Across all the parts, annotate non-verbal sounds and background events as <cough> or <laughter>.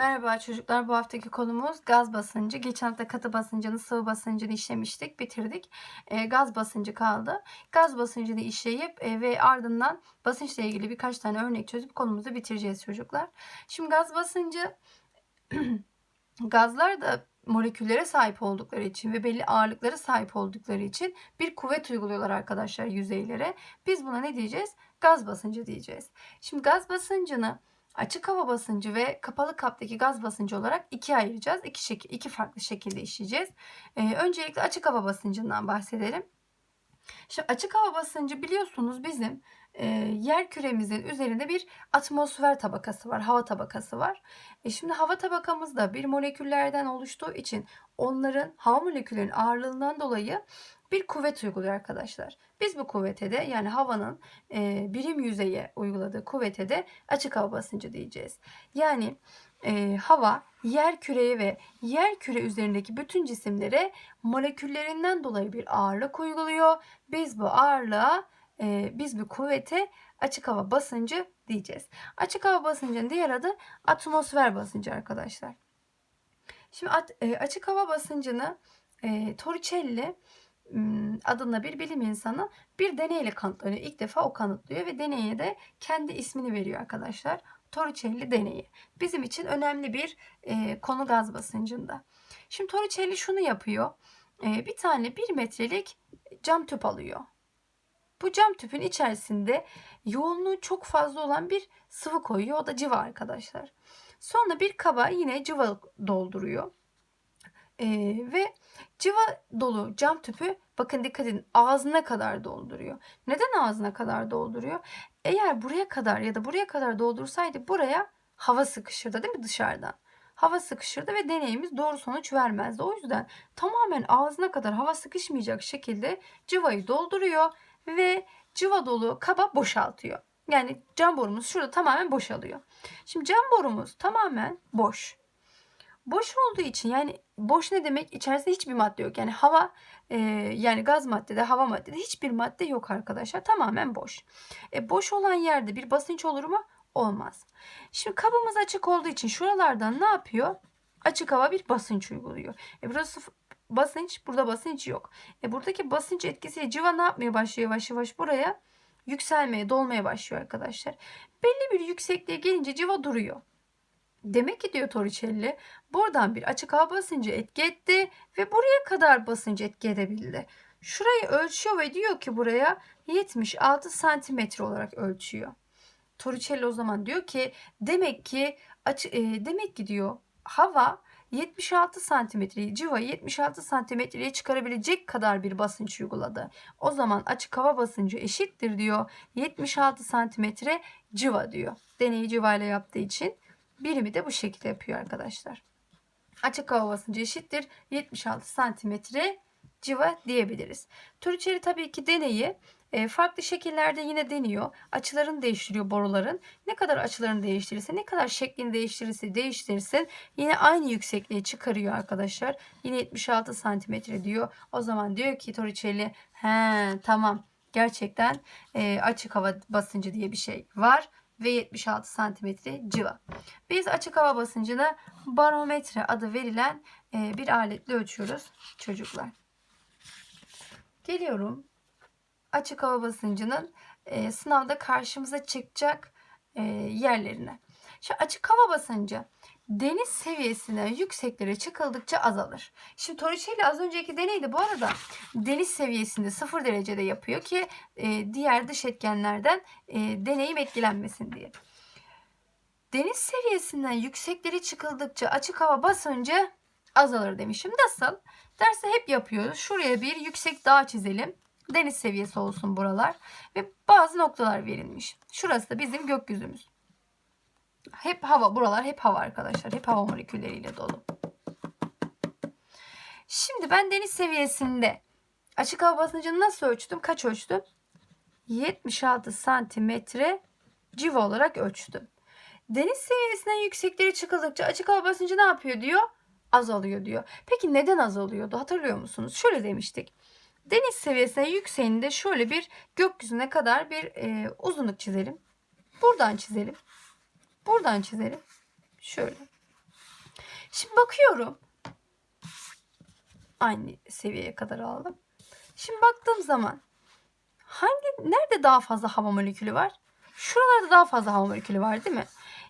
Merhaba çocuklar. Bu haftaki konumuz gaz basıncı. Geçen hafta katı basıncını, sıvı basıncını işlemiştik, bitirdik. E, gaz basıncı kaldı. Gaz basıncını işleyip e, ve ardından basınçla ilgili birkaç tane örnek çözüp konumuzu bitireceğiz çocuklar. Şimdi gaz basıncı <clears throat> gazlar da moleküllere sahip oldukları için ve belli ağırlıklara sahip oldukları için bir kuvvet uyguluyorlar arkadaşlar yüzeylere. Biz buna ne diyeceğiz? Gaz basıncı diyeceğiz. Şimdi gaz basıncını açık hava basıncı ve kapalı kaptaki gaz basıncı olarak ikiye ayıracağız. İki, şekil, iki farklı şekilde işleyeceğiz. Ee, öncelikle açık hava basıncından bahsedelim. Şimdi açık hava basıncı biliyorsunuz bizim e, yer küremizin üzerinde bir atmosfer tabakası var, hava tabakası var. E şimdi hava tabakamız da bir moleküllerden oluştuğu için onların hava moleküllerinin ağırlığından dolayı bir kuvvet uyguluyor arkadaşlar. Biz bu kuvvete de yani havanın e, birim yüzeye uyguladığı kuvvete de açık hava basıncı diyeceğiz. Yani e, hava yer küreye ve yer küre üzerindeki bütün cisimlere moleküllerinden dolayı bir ağırlık uyguluyor. Biz bu ağırlığa e, biz bu kuvvete açık hava basıncı diyeceğiz. Açık hava basıncının diğer adı atmosfer basıncı arkadaşlar. Şimdi at, e, açık hava basıncını e, Torricelli adında bir bilim insanı bir deneyle kanıtlıyor. İlk defa o kanıtlıyor ve deneye de kendi ismini veriyor arkadaşlar. Torricelli deneyi. Bizim için önemli bir e, konu gaz basıncında. Şimdi Torricelli şunu yapıyor. E, bir tane bir metrelik cam tüp alıyor. Bu cam tüpün içerisinde yoğunluğu çok fazla olan bir sıvı koyuyor. O da civa arkadaşlar. Sonra bir kaba yine civa dolduruyor. Ee, ve civa dolu cam tüpü bakın dikkat edin ağzına kadar dolduruyor. Neden ağzına kadar dolduruyor? Eğer buraya kadar ya da buraya kadar doldursaydı buraya hava sıkışırdı değil mi dışarıdan? Hava sıkışırdı ve deneyimiz doğru sonuç vermezdi. O yüzden tamamen ağzına kadar hava sıkışmayacak şekilde civayı dolduruyor ve civa dolu kaba boşaltıyor. Yani cam borumuz şurada tamamen boşalıyor. Şimdi cam borumuz tamamen boş. Boş olduğu için yani boş ne demek? İçerisinde hiçbir madde yok. Yani hava e, yani gaz maddede, hava maddede hiçbir madde yok arkadaşlar. Tamamen boş. E, boş olan yerde bir basınç olur mu? Olmaz. Şimdi kabımız açık olduğu için şuralardan ne yapıyor? Açık hava bir basınç uyguluyor. E, burası basınç, burada basınç yok. E, buradaki basınç etkisiyle civa ne yapmaya başlıyor yavaş yavaş buraya? Yükselmeye, dolmaya başlıyor arkadaşlar. Belli bir yüksekliğe gelince civa duruyor. Demek ki diyor Torricelli buradan bir açık hava basıncı etki etti ve buraya kadar basıncı etki edebildi. Şurayı ölçüyor ve diyor ki buraya 76 santimetre olarak ölçüyor. Torricelli o zaman diyor ki demek ki açı, e, demek ki diyor hava 76 santimetreyi civa 76 santimetreye çıkarabilecek kadar bir basınç uyguladı. O zaman açık hava basıncı eşittir diyor 76 santimetre civa diyor. Deneyi civa ile yaptığı için Birimi de bu şekilde yapıyor arkadaşlar. Açık hava basıncı eşittir 76 santimetre civa diyebiliriz. Torricelli tabii ki deneyi e, farklı şekillerde yine deniyor. Açılarını değiştiriyor boruların. Ne kadar açılarını değiştirirse, ne kadar şeklini değiştirirse değiştirsin yine aynı yüksekliğe çıkarıyor arkadaşlar. Yine 76 santimetre diyor. O zaman diyor ki Torricelli he tamam gerçekten e, açık hava basıncı diye bir şey var ve 76 santimetre civa. Biz açık hava basıncını barometre adı verilen e, bir aletle ölçüyoruz çocuklar. Geliyorum açık hava basıncının e, sınavda karşımıza çıkacak e, yerlerine. Şu açık hava basıncı deniz seviyesine yükseklere çıkıldıkça azalır. Şimdi Torricelli az önceki deneyde bu arada deniz seviyesinde 0 derecede yapıyor ki e, diğer dış etkenlerden e, deneyim etkilenmesin diye. Deniz seviyesinden yükseklere çıkıldıkça açık hava basıncı azalır demişim. Nasıl? Derse hep yapıyoruz. Şuraya bir yüksek dağ çizelim. Deniz seviyesi olsun buralar. Ve bazı noktalar verilmiş. Şurası da bizim gökyüzümüz. Hep hava. Buralar hep hava arkadaşlar. Hep hava molekülleriyle dolu. Şimdi ben deniz seviyesinde açık hava basıncını nasıl ölçtüm? Kaç ölçtüm? 76 santimetre civa olarak ölçtüm. Deniz seviyesinden yüksekleri çıkıldıkça açık hava basıncı ne yapıyor diyor? Azalıyor diyor. Peki neden azalıyordu? Hatırlıyor musunuz? Şöyle demiştik. Deniz seviyesine yükseğinde şöyle bir gökyüzüne kadar bir e, uzunluk çizelim. Buradan çizelim. Buradan çizelim. Şöyle. Şimdi bakıyorum. Aynı seviyeye kadar aldım. Şimdi baktığım zaman hangi nerede daha fazla hava molekülü var? Şuralarda daha fazla hava molekülü var değil mi?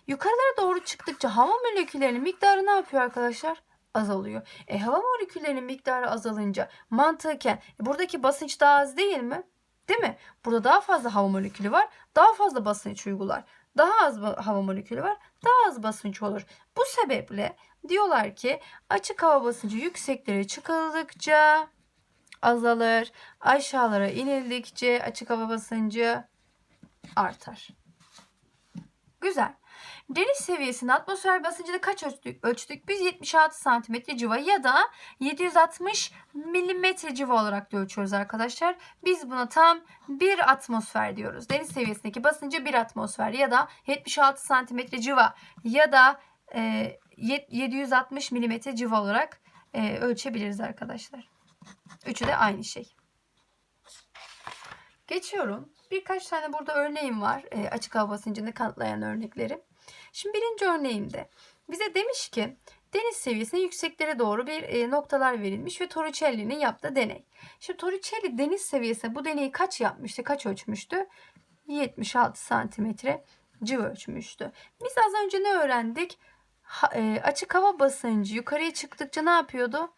Yukarılara doğru çıktıkça hava moleküllerinin miktarı ne yapıyor arkadaşlar? Azalıyor. E hava moleküllerinin miktarı azalınca mantıken e, buradaki basınç daha az değil mi? Değil mi? Burada daha fazla hava molekülü var. Daha fazla basınç uygular. Daha az hava molekülü var. Daha az basınç olur. Bu sebeple diyorlar ki açık hava basıncı yükseklere çıkıldıkça azalır. Aşağılara inildikçe açık hava basıncı artar. Güzel. Deniz seviyesinin atmosfer basıncını kaç ölçtük? ölçtük? Biz 76 santimetre civa ya da 760 milimetre civa olarak da ölçüyoruz arkadaşlar. Biz buna tam bir atmosfer diyoruz. Deniz seviyesindeki basıncı bir atmosfer ya da 76 santimetre civa ya da e, yet- 760 milimetre civa olarak e, ölçebiliriz arkadaşlar. Üçü de aynı şey. Geçiyorum. Birkaç tane burada örneğim var. e, açık hava basıncını kanıtlayan örnekleri. Şimdi birinci örneğimde bize demiş ki deniz seviyesine yükseklere doğru bir e, noktalar verilmiş ve Torricelli'nin yaptığı deney. Şimdi Torricelli deniz seviyesine bu deneyi kaç yapmıştı? Kaç ölçmüştü? 76 santimetre civa ölçmüştü. Biz az önce ne öğrendik? Ha- e, açık hava basıncı yukarıya çıktıkça ne yapıyordu?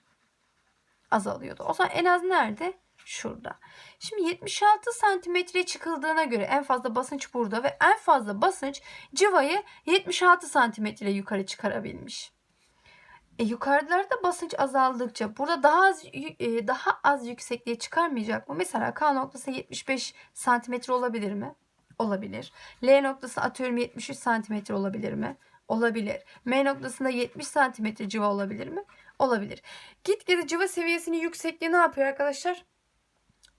Azalıyordu. O zaman en az nerede? Şurada. Şimdi 76 santimetreye çıkıldığına göre en fazla basınç burada ve en fazla basınç civayı 76 santimetre yukarı çıkarabilmiş. E, yukarılarda basınç azaldıkça burada daha az e, daha az yüksekliğe çıkarmayacak mı? Mesela K noktası 75 santimetre olabilir mi? Olabilir. L noktası atıyorum 73 santimetre olabilir mi? Olabilir. M noktasında 70 santimetre civa olabilir mi? Olabilir. Gitgide civa seviyesinin yüksekliği ne yapıyor arkadaşlar?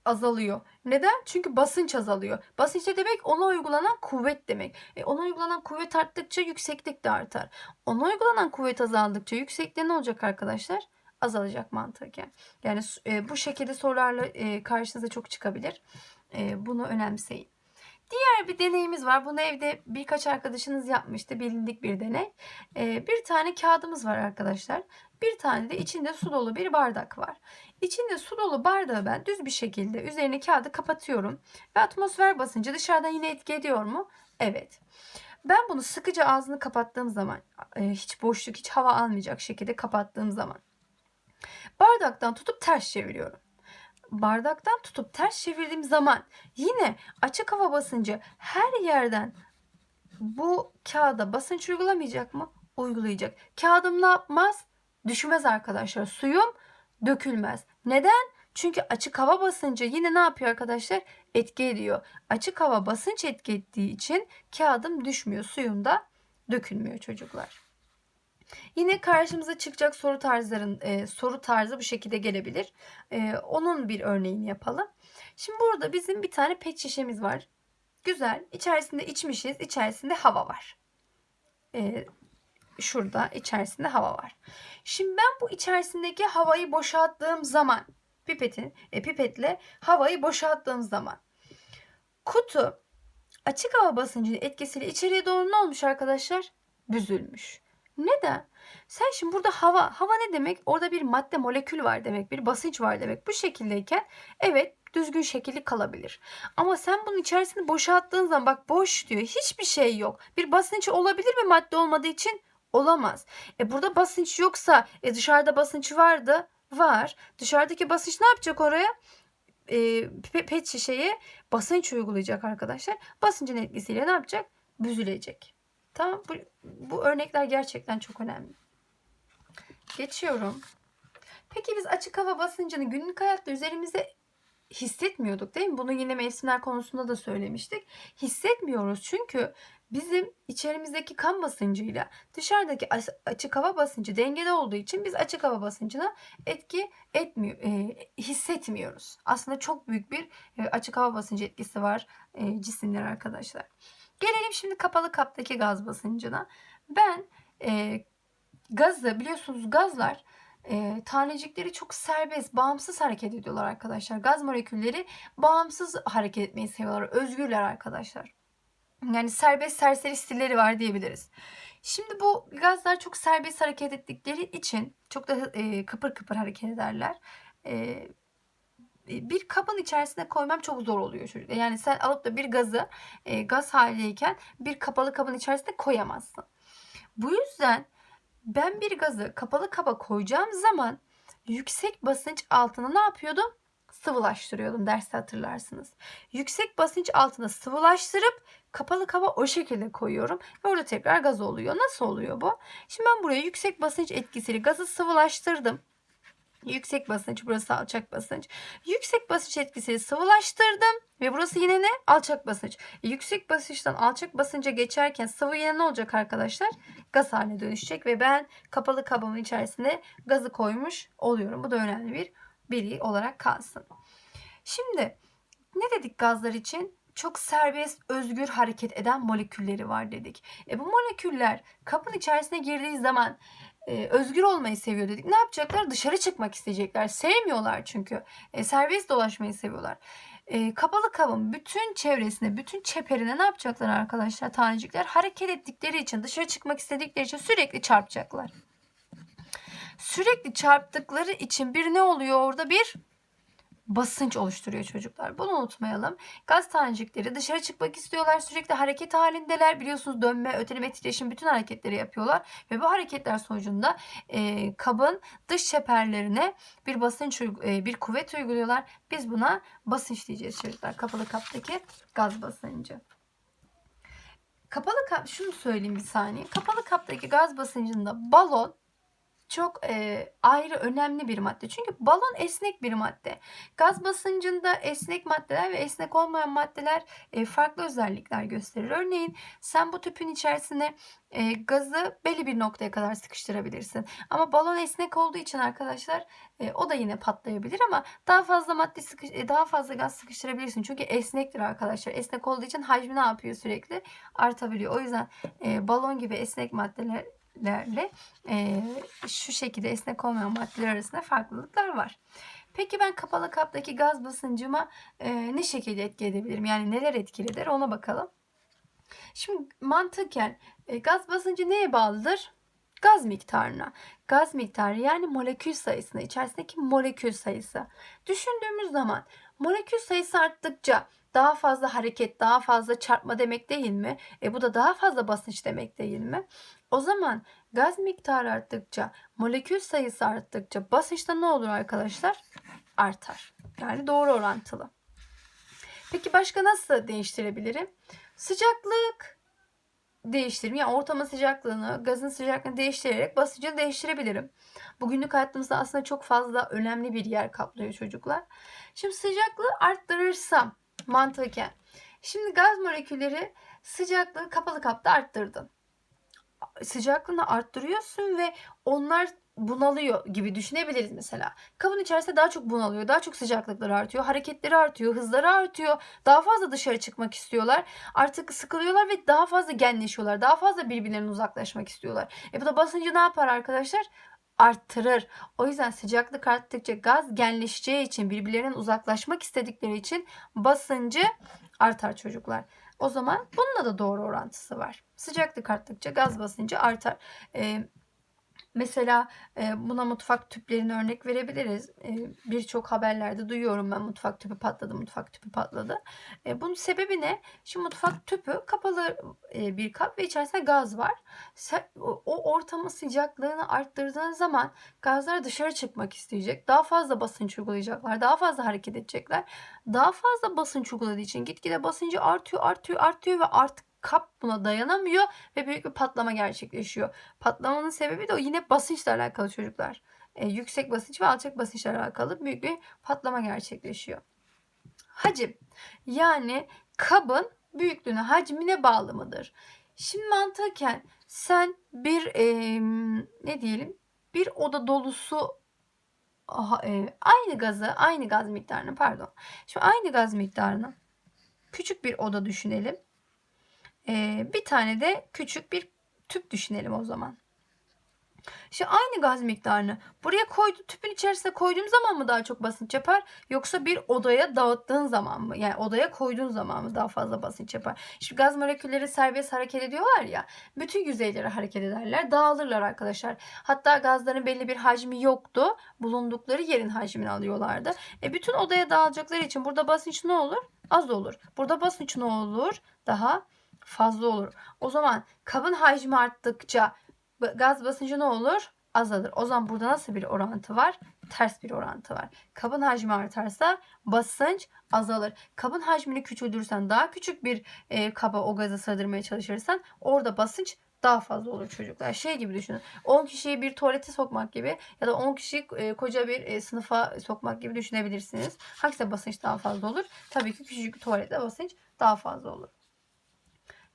Azalıyor. Neden? Çünkü basınç azalıyor. Basınç ne demek? Ona uygulanan kuvvet demek. E, ona uygulanan kuvvet arttıkça yükseklik de artar. Ona uygulanan kuvvet azaldıkça yüksekliği ne olacak arkadaşlar? Azalacak mantıken. Yani e, bu şekilde sorularla e, karşınıza çok çıkabilir. E, bunu önemseyin. Diğer bir deneyimiz var. Bunu evde birkaç arkadaşınız yapmıştı. Bilindik bir deney. E, bir tane kağıdımız var arkadaşlar. Bir tane de içinde su dolu bir bardak var. İçinde su dolu bardağı ben düz bir şekilde üzerine kağıdı kapatıyorum. Ve atmosfer basıncı dışarıdan yine etki ediyor mu? Evet. Ben bunu sıkıca ağzını kapattığım zaman e, hiç boşluk hiç hava almayacak şekilde kapattığım zaman bardaktan tutup ters çeviriyorum. Bardaktan tutup ters çevirdiğim zaman yine açık hava basıncı her yerden bu kağıda basınç uygulamayacak mı? Uygulayacak. Kağıdım ne yapmaz? Düşmez arkadaşlar. Suyum dökülmez. Neden? Çünkü açık hava basıncı yine ne yapıyor arkadaşlar? Etki ediyor. Açık hava basınç etki ettiği için kağıdım düşmüyor. Suyum da dökülmüyor çocuklar. Yine karşımıza çıkacak soru tarzların e, soru tarzı bu şekilde gelebilir. E, onun bir örneğini yapalım. Şimdi burada bizim bir tane pet şişemiz var. Güzel. İçerisinde içmişiz. İçerisinde hava var. E, şurada içerisinde hava var. Şimdi ben bu içerisindeki havayı boşalttığım zaman pipetin e, pipetle havayı boşalttığım zaman kutu açık hava basıncının etkisiyle içeriye doğru ne olmuş arkadaşlar? Büzülmüş. Neden? Sen şimdi burada hava, hava ne demek? Orada bir madde molekül var demek, bir basınç var demek. Bu şekildeyken evet düzgün şekilli kalabilir. Ama sen bunun içerisini boşalttığın zaman bak boş diyor. Hiçbir şey yok. Bir basınç olabilir mi madde olmadığı için? Olamaz. E burada basınç yoksa e dışarıda basınç vardı. Var. Dışarıdaki basınç ne yapacak oraya? E, pe- pet şişeye basınç uygulayacak arkadaşlar. Basıncın etkisiyle ne yapacak? Büzülecek. Tamam. Bu, bu örnekler gerçekten çok önemli. Geçiyorum. Peki biz açık hava basıncını günlük hayatta üzerimize hissetmiyorduk değil mi? Bunu yine mevsimler konusunda da söylemiştik. Hissetmiyoruz çünkü bizim içerimizdeki kan basıncıyla dışarıdaki açık hava basıncı dengede olduğu için biz açık hava basıncına etki etmiyor, e, hissetmiyoruz. Aslında çok büyük bir e, açık hava basıncı etkisi var e, cisimler arkadaşlar. Gelelim şimdi kapalı kaptaki gaz basıncına. Ben e, gazı biliyorsunuz gazlar e, tanecikleri çok serbest, bağımsız hareket ediyorlar arkadaşlar. Gaz molekülleri bağımsız hareket etmeyi seviyorlar. Özgürler arkadaşlar. Yani serbest serseri stilleri var diyebiliriz. Şimdi bu gazlar çok serbest hareket ettikleri için çok da e, kıpır kıpır hareket ederler. E, bir kabın içerisine koymam çok zor oluyor çocuk. Yani sen alıp da bir gazı e, gaz halindeyken bir kapalı kabın içerisine koyamazsın. Bu yüzden ben bir gazı kapalı kaba koyacağım zaman yüksek basınç altına ne yapıyordum? Sıvılaştırıyordum derste hatırlarsınız. Yüksek basınç altına sıvılaştırıp kapalı kaba o şekilde koyuyorum ve orada tekrar gaz oluyor. Nasıl oluyor bu? Şimdi ben buraya yüksek basınç etkisiyle gazı sıvılaştırdım. Yüksek basınç, burası alçak basınç. Yüksek basınç etkisiyle sıvılaştırdım ve burası yine ne? Alçak basınç. E, yüksek basınçtan alçak basınca geçerken sıvı yine ne olacak arkadaşlar? Gaz haline dönüşecek ve ben kapalı kabımın içerisine gazı koymuş oluyorum. Bu da önemli bir bilgi olarak kalsın. Şimdi ne dedik gazlar için? Çok serbest, özgür hareket eden molekülleri var dedik. E bu moleküller kabın içerisine girdiği zaman e, özgür olmayı seviyor dedik. Ne yapacaklar? Dışarı çıkmak isteyecekler. Sevmiyorlar çünkü. E, serbest dolaşmayı seviyorlar. E, kapalı kabın bütün çevresine, bütün çeperine ne yapacaklar arkadaşlar? Tanecikler hareket ettikleri için, dışarı çıkmak istedikleri için sürekli çarpacaklar. Sürekli çarptıkları için bir ne oluyor orada? Bir basınç oluşturuyor çocuklar. Bunu unutmayalım. Gaz tanecikleri dışarı çıkmak istiyorlar. Sürekli hareket halindeler. Biliyorsunuz dönme, öteleme, titreşim bütün hareketleri yapıyorlar. Ve bu hareketler sonucunda e, kabın dış çeperlerine bir basınç, e, bir kuvvet uyguluyorlar. Biz buna basınç diyeceğiz çocuklar. Kapalı kaptaki gaz basıncı. Kapalı kap, şunu söyleyeyim bir saniye. Kapalı kaptaki gaz basıncında balon çok e, ayrı önemli bir madde. Çünkü balon esnek bir madde. Gaz basıncında esnek maddeler ve esnek olmayan maddeler e, farklı özellikler gösterir. Örneğin sen bu tüpün içerisine e, gazı belli bir noktaya kadar sıkıştırabilirsin. Ama balon esnek olduğu için arkadaşlar e, o da yine patlayabilir ama daha fazla madde sıkış, e, daha fazla gaz sıkıştırabilirsin. Çünkü esnektir arkadaşlar. Esnek olduğu için hacmi ne yapıyor sürekli? Artabiliyor. O yüzden e, balon gibi esnek maddeler maddelerle e, şu şekilde esnek olmayan maddeler arasında farklılıklar var. Peki ben kapalı kaptaki gaz basıncıma e, ne şekilde etki edebilirim? Yani neler etkilidir ona bakalım. Şimdi mantıken e, gaz basıncı neye bağlıdır? Gaz miktarına. Gaz miktarı yani molekül sayısına, içerisindeki molekül sayısı. Düşündüğümüz zaman molekül sayısı arttıkça daha fazla hareket, daha fazla çarpma demek değil mi? E bu da daha fazla basınç demek değil mi? O zaman gaz miktarı arttıkça, molekül sayısı arttıkça basınçta ne olur arkadaşlar? Artar. Yani doğru orantılı. Peki başka nasıl değiştirebilirim? Sıcaklık değiştirme. Yani ortamın sıcaklığını, gazın sıcaklığını değiştirerek basıncı değiştirebilirim. Bugünlük hayatımızda aslında çok fazla önemli bir yer kaplıyor çocuklar. Şimdi sıcaklığı arttırırsam mantıken. Şimdi gaz molekülleri sıcaklığı kapalı kapta arttırdın sıcaklığını arttırıyorsun ve onlar bunalıyor gibi düşünebiliriz mesela. Kabın içerisinde daha çok bunalıyor, daha çok sıcaklıkları artıyor, hareketleri artıyor, hızları artıyor. Daha fazla dışarı çıkmak istiyorlar. Artık sıkılıyorlar ve daha fazla genleşiyorlar. Daha fazla birbirlerinden uzaklaşmak istiyorlar. E bu da basıncı ne yapar arkadaşlar? arttırır. O yüzden sıcaklık arttıkça gaz genleşeceği için birbirlerinden uzaklaşmak istedikleri için basıncı artar çocuklar. O zaman bununla da doğru orantısı var. Sıcaklık arttıkça gaz basıncı artar. Ee, Mesela buna mutfak tüplerini örnek verebiliriz. Birçok haberlerde duyuyorum ben mutfak tüpü patladı, mutfak tüpü patladı. Bunun sebebi ne? Şimdi mutfak tüpü kapalı bir kap ve içerisinde gaz var. O ortamın sıcaklığını arttırdığın zaman gazlar dışarı çıkmak isteyecek. Daha fazla basınç uygulayacaklar, daha fazla hareket edecekler. Daha fazla basınç uyguladığı için gitgide basıncı artıyor, artıyor, artıyor ve artık kap buna dayanamıyor ve büyük bir patlama gerçekleşiyor. Patlamanın sebebi de o yine basınçla alakalı çocuklar. E, yüksek basınç ve alçak basınçla alakalı büyük bir patlama gerçekleşiyor. Hacim yani kabın büyüklüğüne hacmine bağlı mıdır? Şimdi mantıken sen bir e, ne diyelim bir oda dolusu aha, e, aynı gazı aynı gaz miktarını pardon. Şimdi aynı gaz miktarını küçük bir oda düşünelim. Ee, bir tane de küçük bir tüp düşünelim o zaman. İşte aynı gaz miktarını buraya koydu, tüpün içerisine koyduğum zaman mı daha çok basınç yapar? Yoksa bir odaya dağıttığın zaman mı? Yani odaya koyduğun zaman mı daha fazla basınç yapar? Şimdi gaz molekülleri serbest hareket ediyorlar ya. Bütün yüzeyleri hareket ederler. Dağılırlar arkadaşlar. Hatta gazların belli bir hacmi yoktu. Bulundukları yerin hacmini alıyorlardı. E bütün odaya dağılacakları için burada basınç ne olur? Az olur. Burada basınç ne olur? Daha fazla olur. O zaman kabın hacmi arttıkça gaz basıncı ne olur? Azalır. O zaman burada nasıl bir orantı var? Ters bir orantı var. Kabın hacmi artarsa basınç azalır. Kabın hacmini küçültürsen daha küçük bir e, kaba o gazı sığdırmaya çalışırsan orada basınç daha fazla olur çocuklar. Şey gibi düşünün. 10 kişiyi bir tuvalete sokmak gibi ya da 10 kişi e, koca bir e, sınıfa sokmak gibi düşünebilirsiniz. Hangisi basınç daha fazla olur? Tabii ki küçücük bir tuvalette basınç daha fazla olur.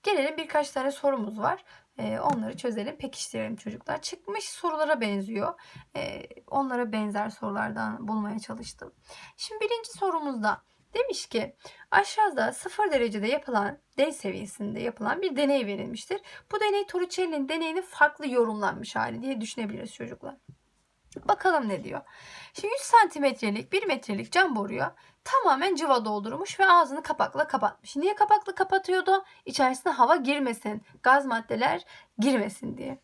Gelelim birkaç tane sorumuz var. Ee, onları çözelim, pekiştirelim çocuklar. Çıkmış sorulara benziyor. Ee, onlara benzer sorulardan bulmaya çalıştım. Şimdi birinci sorumuzda demiş ki aşağıda sıfır derecede yapılan D seviyesinde yapılan bir deney verilmiştir. Bu deney Torricelli'nin deneyinin farklı yorumlanmış hali diye düşünebiliriz çocuklar. Bakalım ne diyor. Şimdi 100 santimetrelik 1 metrelik cam boruya tamamen cıva doldurmuş ve ağzını kapakla kapatmış. Niye kapakla kapatıyordu? İçerisine hava girmesin, gaz maddeler girmesin diye.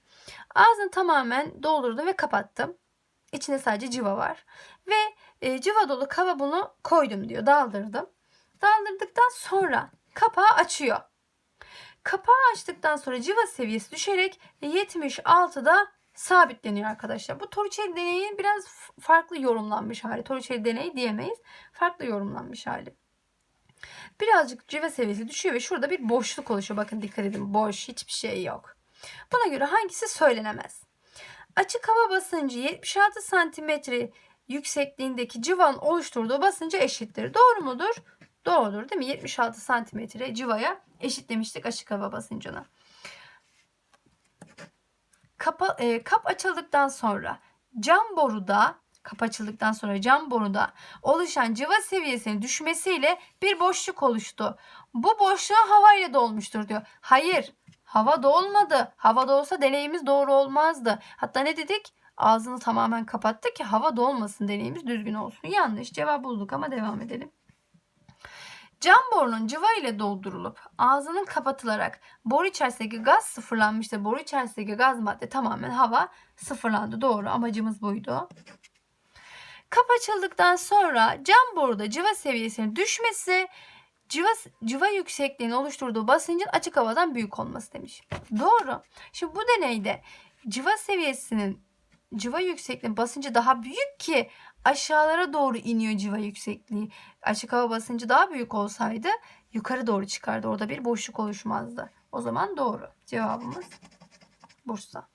Ağzını tamamen doldurdu ve kapattım. İçinde sadece cıva var. Ve e, cıva dolu kaba bunu koydum diyor. Daldırdım. Daldırdıktan sonra kapağı açıyor. Kapağı açtıktan sonra cıva seviyesi düşerek 76'da sabitleniyor arkadaşlar. Bu Torricelli deneyi biraz farklı yorumlanmış hali. Torricelli deneyi diyemeyiz. Farklı yorumlanmış hali. Birazcık civa seviyesi düşüyor ve şurada bir boşluk oluşuyor. Bakın dikkat edin boş hiçbir şey yok. Buna göre hangisi söylenemez? Açık hava basıncı 76 santimetre yüksekliğindeki civanın oluşturduğu basıncı eşittir. Doğru mudur? Doğrudur değil mi? 76 santimetre civaya eşitlemiştik açık hava basıncını. Kapa, e, kap açıldıktan sonra cam boruda kap açıldıktan sonra cam boruda oluşan cıva seviyesinin düşmesiyle bir boşluk oluştu. Bu boşluğa havayla dolmuştur diyor. Hayır hava dolmadı. Hava dolsa deneyimiz doğru olmazdı. Hatta ne dedik? Ağzını tamamen kapattı ki hava dolmasın deneyimiz düzgün olsun. Yanlış cevap bulduk ama devam edelim. Cam borunun cıva ile doldurulup ağzının kapatılarak boru içerisindeki gaz sıfırlanmıştır. Boru içerisindeki gaz madde tamamen hava sıfırlandı. Doğru amacımız buydu. Kap açıldıktan sonra cam boruda cıva seviyesinin düşmesi cıva, cıva yüksekliğinin oluşturduğu basıncın açık havadan büyük olması demiş. Doğru. Şimdi bu deneyde cıva seviyesinin cıva yüksekliğinin basıncı daha büyük ki aşağılara doğru iniyor civa yüksekliği. Açık hava basıncı daha büyük olsaydı yukarı doğru çıkardı. Orada bir boşluk oluşmazdı. O zaman doğru. Cevabımız Bursa.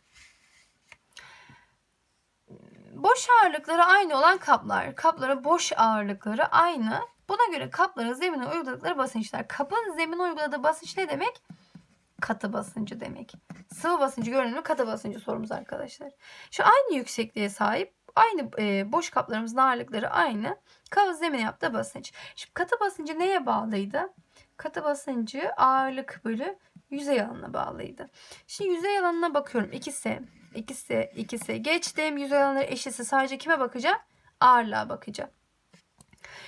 Boş ağırlıkları aynı olan kaplar. Kapların boş ağırlıkları aynı. Buna göre kapların zemine uyguladıkları basınçlar. Kapın zemine uyguladığı basınç ne demek? Katı basıncı demek. Sıvı basıncı görünümlü katı basıncı sorumuz arkadaşlar. Şu aynı yüksekliğe sahip Aynı e, boş kaplarımızın ağırlıkları aynı. Kavuz zemine yaptığı basınç. Şimdi katı basıncı neye bağlıydı? Katı basıncı ağırlık bölü yüzey alanına bağlıydı. Şimdi yüzey alanına bakıyorum. İkisi, ikisi, ikisi. Geçtim. Yüzey alanları eşitse sadece kime bakacağım? Ağırlığa bakacağım.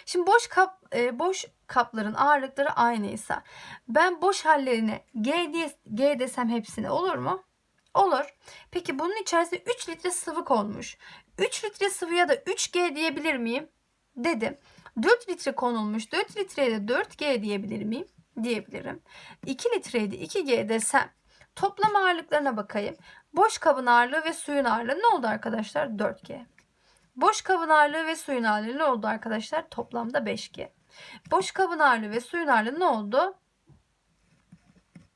Şimdi boş kap e, boş kapların ağırlıkları aynıysa ben boş hallerine G diye G desem hepsine olur mu? Olur. Peki bunun içerisinde 3 litre sıvı konmuş. 3 litre sıvıya da 3G diyebilir miyim? Dedim. 4 litre konulmuş. 4 litreye de 4G diyebilir miyim? Diyebilirim. 2 litreye de 2G desem toplam ağırlıklarına bakayım. Boş kabın ağırlığı ve suyun ağırlığı ne oldu arkadaşlar? 4G. Boş kabın ağırlığı ve suyun ağırlığı ne oldu arkadaşlar? Toplamda 5G. Boş kabın ağırlığı ve suyun ağırlığı ne oldu?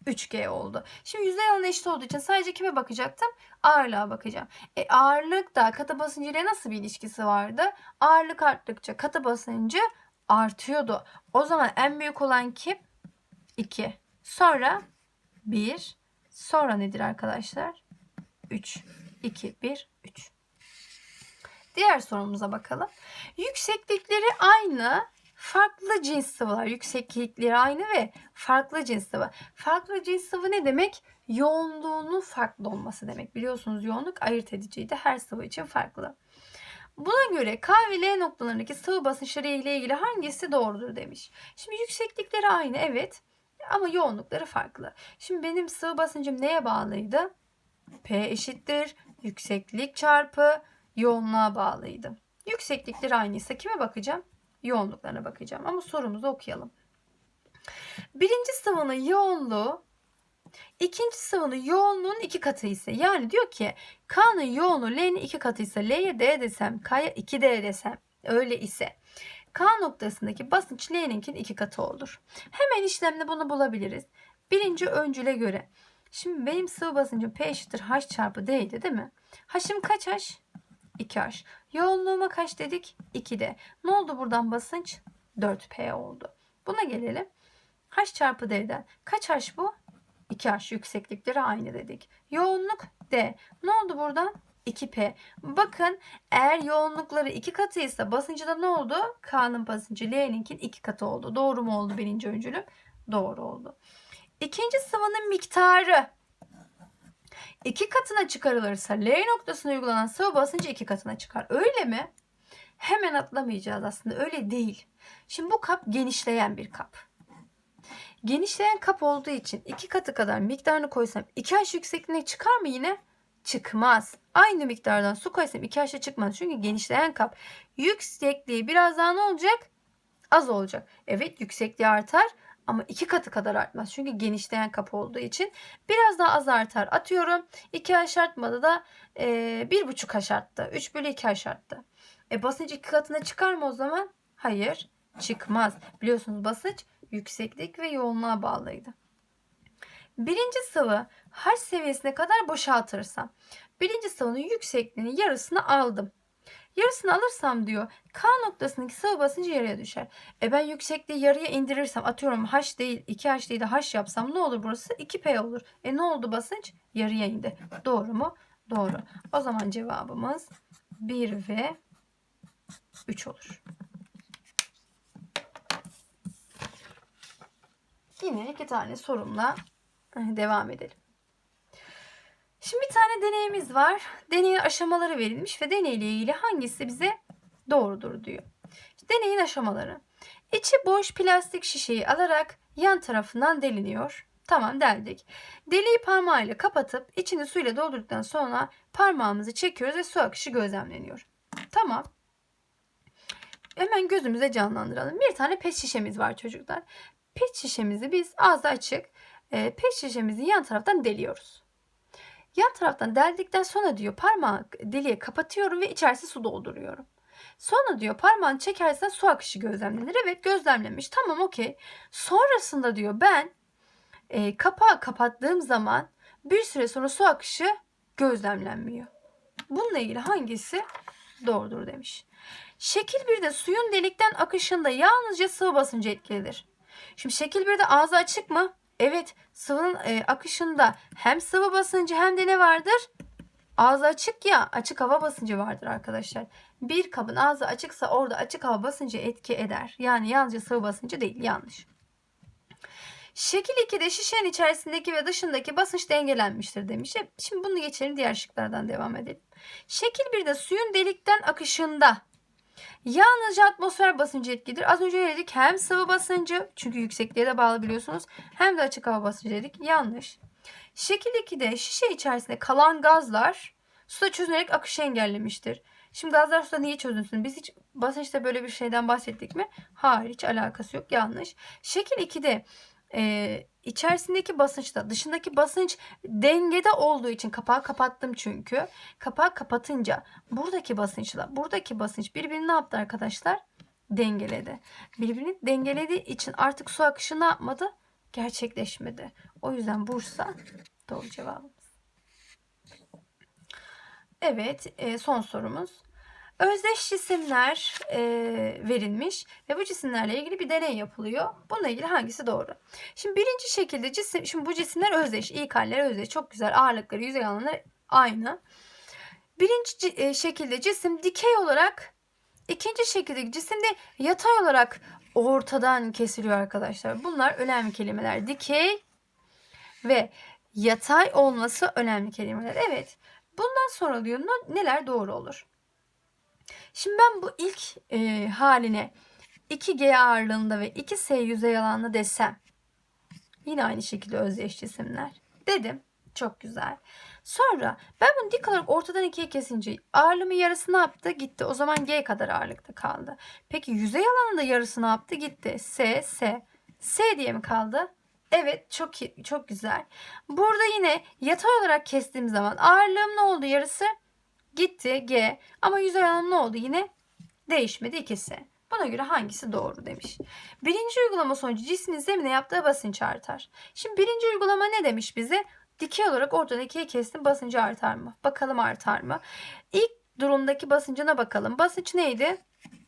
3G oldu. Şimdi yüzey alanı eşit olduğu için sadece kime bakacaktım? Ağırlığa bakacağım. E ağırlık da katı basıncı ile nasıl bir ilişkisi vardı? Ağırlık arttıkça katı basıncı artıyordu. O zaman en büyük olan kim? 2. Sonra 1. Sonra nedir arkadaşlar? 3. 2, 1, 3. Diğer sorumuza bakalım. Yükseklikleri aynı farklı cins sıvılar. Yükseklikleri aynı ve farklı cins sıvı. Farklı cins sıvı ne demek? Yoğunluğunun farklı olması demek. Biliyorsunuz yoğunluk ayırt ediciydi. Her sıvı için farklı. Buna göre K ve L noktalarındaki sıvı basınçları ile ilgili hangisi doğrudur demiş. Şimdi yükseklikleri aynı evet ama yoğunlukları farklı. Şimdi benim sıvı basıncım neye bağlıydı? P eşittir yükseklik çarpı yoğunluğa bağlıydı. Yükseklikleri aynıysa kime bakacağım? Yoğunluklarına bakacağım ama sorumuzu okuyalım. Birinci sıvının yoğunluğu ikinci sıvının yoğunluğunun iki katı ise yani diyor ki K'nın yoğunluğu L'nin iki katı ise L'ye D desem K'ya 2D desem öyle ise K noktasındaki basınç L'ninkinin iki katı olur. Hemen işlemle bunu bulabiliriz. Birinci öncüle göre. Şimdi benim sıvı basıncım P eşittir H çarpı D'ydi değil mi? H'im kaç H? 2H. Yoğunluğuma kaç dedik? 2D. Ne oldu buradan basınç? 4P oldu. Buna gelelim. H çarpı D'den. Kaç H bu? 2H yükseklikleri aynı dedik. Yoğunluk D. Ne oldu buradan? 2P. Bakın eğer yoğunlukları iki katıysa basıncı da ne oldu? K'nın basıncı L'ninkin iki katı oldu. Doğru mu oldu birinci öncülüm? Doğru oldu. İkinci sıvının miktarı iki katına çıkarılırsa L noktasına uygulanan sıvı basıncı iki katına çıkar. Öyle mi? Hemen atlamayacağız aslında. Öyle değil. Şimdi bu kap genişleyen bir kap. Genişleyen kap olduğu için iki katı kadar miktarını koysam 2H yüksekliğine çıkar mı yine? Çıkmaz. Aynı miktardan su koysam 2H'e çıkmaz. Çünkü genişleyen kap yüksekliği biraz daha ne olacak? Az olacak. Evet yüksekliği artar ama iki katı kadar artmaz. Çünkü genişleyen kap olduğu için biraz daha az artar. Atıyorum 2H artmadı da e, 1,5H arttı. 3 bölü 2H arttı. E basınç iki katına çıkar mı o zaman? Hayır çıkmaz. Biliyorsunuz basınç yükseklik ve yoğunluğa bağlıydı. Birinci sıvı H seviyesine kadar boşaltırsam birinci sıvının yüksekliğinin yarısını aldım. Yarısını alırsam diyor K noktasındaki sıvı basıncı yarıya düşer. E ben yüksekliği yarıya indirirsem atıyorum H değil 2H değil de H yapsam ne olur burası? 2P olur. E ne oldu basınç? Yarıya indi. Doğru mu? Doğru. O zaman cevabımız 1 ve 3 olur. Yine iki tane sorumla devam edelim. Şimdi bir tane deneyimiz var. Deneyin aşamaları verilmiş ve deneyle ilgili hangisi bize doğrudur diyor. Deneyin aşamaları. İçi boş plastik şişeyi alarak yan tarafından deliniyor. Tamam deldik. Deliği parmağıyla kapatıp içini suyla doldurduktan sonra parmağımızı çekiyoruz ve su akışı gözlemleniyor. Tamam. Hemen gözümüze canlandıralım. Bir tane pet şişemiz var çocuklar. Pet şişemizi biz ağzı açık e, pet şişemizi yan taraftan deliyoruz. Yan taraftan deldikten sonra diyor parmağı deliğe kapatıyorum ve içerisi su dolduruyorum. Sonra diyor parmağını çekersen su akışı gözlemlenir. Evet gözlemlemiş. Tamam okey. Sonrasında diyor ben e, kapağı kapattığım zaman bir süre sonra su akışı gözlemlenmiyor. Bununla ilgili hangisi doğrudur demiş. Şekil 1'de suyun delikten akışında yalnızca sıvı basıncı etkilidir. Şimdi şekil 1'de ağzı açık mı? Evet sıvının e, akışında hem sıvı basıncı hem de ne vardır? Ağzı açık ya açık hava basıncı vardır arkadaşlar. Bir kabın ağzı açıksa orada açık hava basıncı etki eder. Yani yalnızca sıvı basıncı değil yanlış. Şekil 2'de şişenin içerisindeki ve dışındaki basınç dengelenmiştir demiş. E, şimdi bunu geçelim diğer şıklardan devam edelim. Şekil 1'de suyun delikten akışında Yalnızca atmosfer basıncı etkilidir. Az önce dedik hem sıvı basıncı çünkü yüksekliğe de bağlı biliyorsunuz hem de açık hava basıncı dedik. Yanlış. Şekil 2'de şişe içerisinde kalan gazlar suda çözünerek akışı engellemiştir. Şimdi gazlar suda niye çözünsün? Biz hiç basınçta böyle bir şeyden bahsettik mi? Hayır hiç alakası yok. Yanlış. Şekil 2'de e, içerisindeki basınçla dışındaki basınç dengede olduğu için kapağı kapattım çünkü. Kapağı kapatınca buradaki basınçla buradaki basınç birbirini ne yaptı arkadaşlar? Dengeledi. Birbirini dengelediği için artık su akışı ne yapmadı? Gerçekleşmedi. O yüzden Bursa doğru cevabımız. Evet son sorumuz. Özdeş cisimler e, verilmiş ve bu cisimlerle ilgili bir deney yapılıyor. Bununla ilgili hangisi doğru? Şimdi birinci şekilde cisim, şimdi bu cisimler özdeş, ilk halleri özdeş, çok güzel ağırlıkları, yüzey alanları aynı. Birinci e, şekilde cisim dikey olarak, ikinci şekilde cisimde yatay olarak ortadan kesiliyor arkadaşlar. Bunlar önemli kelimeler. Dikey ve yatay olması önemli kelimeler. Evet. Bundan sonra diyor ne- neler doğru olur? Şimdi ben bu ilk e, haline 2G ağırlığında ve 2S yüzey alanlı desem yine aynı şekilde özdeş cisimler dedim. Çok güzel. Sonra ben bunu dik olarak ortadan ikiye kesince ağırlığımın yarısı ne yaptı? Gitti. O zaman G kadar ağırlıkta kaldı. Peki yüzey alanında yarısı ne yaptı? Gitti. S, S. S diye mi kaldı? Evet çok çok güzel. Burada yine yatay olarak kestiğim zaman ağırlığım ne oldu yarısı? Gitti G. Ama yüzey alanım ne oldu yine? Değişmedi ikisi. Buna göre hangisi doğru demiş. Birinci uygulama sonucu cismin zemine yaptığı basınç artar. Şimdi birinci uygulama ne demiş bize? Dikey olarak ortadan ikiye kestim basıncı artar mı? Bakalım artar mı? İlk durumdaki basıncına bakalım. Basınç neydi?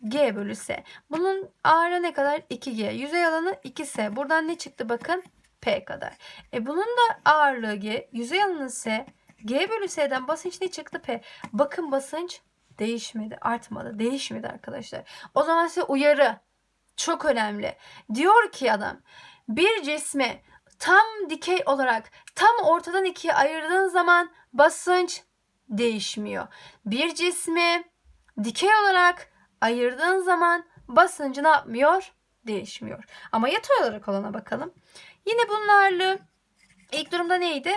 G bölü S. Bunun ağırlığı ne kadar? 2G. Yüzey alanı 2S. Buradan ne çıktı bakın? P kadar. E bunun da ağırlığı G. Yüzey alanı S. G bölü S'den basınç ne çıktı? P. Bakın basınç değişmedi, artmadı. Değişmedi arkadaşlar. O zaman size uyarı. Çok önemli. Diyor ki adam bir cismi tam dikey olarak tam ortadan ikiye ayırdığın zaman basınç değişmiyor. Bir cismi dikey olarak ayırdığın zaman basıncı ne yapmıyor? Değişmiyor. Ama yatay olarak olana bakalım. Yine ağırlığı ilk durumda neydi?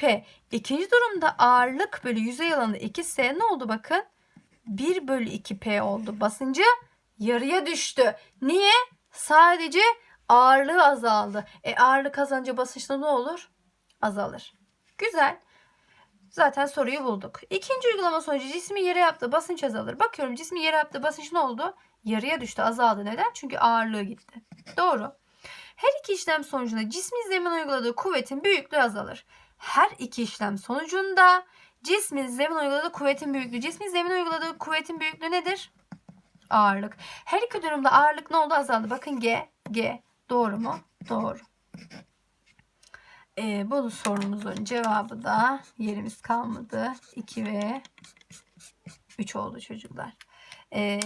P. İkinci durumda ağırlık bölü yüzey alanı 2S ne oldu bakın? 1 bölü 2P oldu. Basıncı yarıya düştü. Niye? Sadece ağırlığı azaldı. E ağırlık azalınca basınçta ne olur? Azalır. Güzel. Zaten soruyu bulduk. İkinci uygulama sonucu cismi yere yaptığı basınç azalır. Bakıyorum cismi yere yaptığı basınç ne oldu? Yarıya düştü, azaldı. Neden? Çünkü ağırlığı gitti. Doğru. Her iki işlem sonucunda cismin zemin uyguladığı kuvvetin büyüklüğü azalır. Her iki işlem sonucunda cismin zemin uyguladığı kuvvetin büyüklüğü. Cismin zemin uyguladığı kuvvetin büyüklüğü nedir? Ağırlık. Her iki durumda ağırlık ne oldu? Azaldı. Bakın G, G. Doğru mu? Doğru. Ee, bu sorumuzun cevabı da yerimiz kalmadı. 2 ve 3 oldu çocuklar. Ee,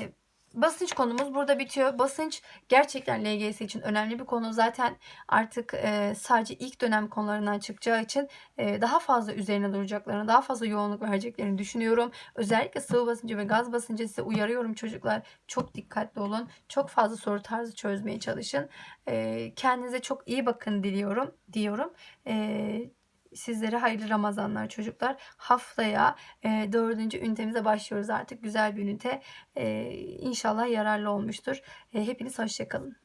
basınç konumuz burada bitiyor. Basınç gerçekten LGS için önemli bir konu. Zaten artık e, sadece ilk dönem konularından çıkacağı için e, daha fazla üzerine duracaklarını, daha fazla yoğunluk vereceklerini düşünüyorum. Özellikle sıvı basıncı ve gaz basıncı size uyarıyorum çocuklar. Çok dikkatli olun. Çok fazla soru tarzı çözmeye çalışın. E, kendinize çok iyi bakın diliyorum diyorum. E, Sizlere hayırlı Ramazanlar çocuklar. Haftaya e, dördüncü ünitemize başlıyoruz artık. Güzel bir ünite. E, inşallah yararlı olmuştur. E, hepiniz hoşçakalın.